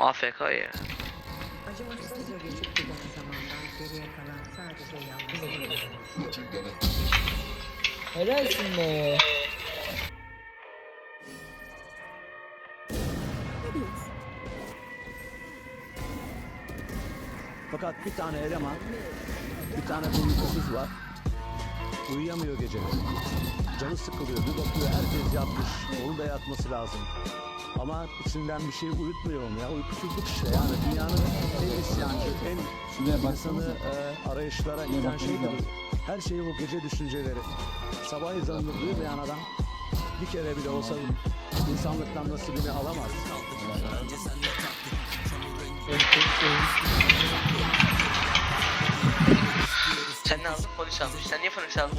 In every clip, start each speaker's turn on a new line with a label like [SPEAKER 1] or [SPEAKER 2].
[SPEAKER 1] Adam AFK ya.
[SPEAKER 2] Acımasızca geçip giden zamandan geriye kalan sadece yalnızlık.
[SPEAKER 3] Helalsin be.
[SPEAKER 4] Fakat bir tane eleman, bir tane uykusuz var. Uyuyamıyor gece. Canı sıkılıyor, bir bakıyor herkes yatmış. Onun da yatması lazım. Ama içinden bir şey uyutmuyor onu ya. Uykusuzluk işte yani dünyanın en isyancı, en insanı e, arayışlara
[SPEAKER 5] bakmanız
[SPEAKER 4] şeydir. Her şeyi bu gece düşünceleri. Sabah ezanını duymayan adam bir kere bile olsa insanlıktan nasibini alamaz.
[SPEAKER 1] Sen ne aldın? Polis almış. Sen niye polis aldın?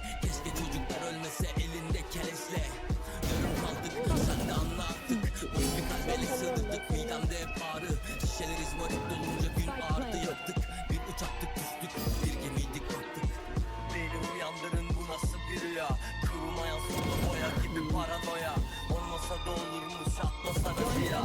[SPEAKER 6] paranoya Olmasa da olurmuş atmasa da ziya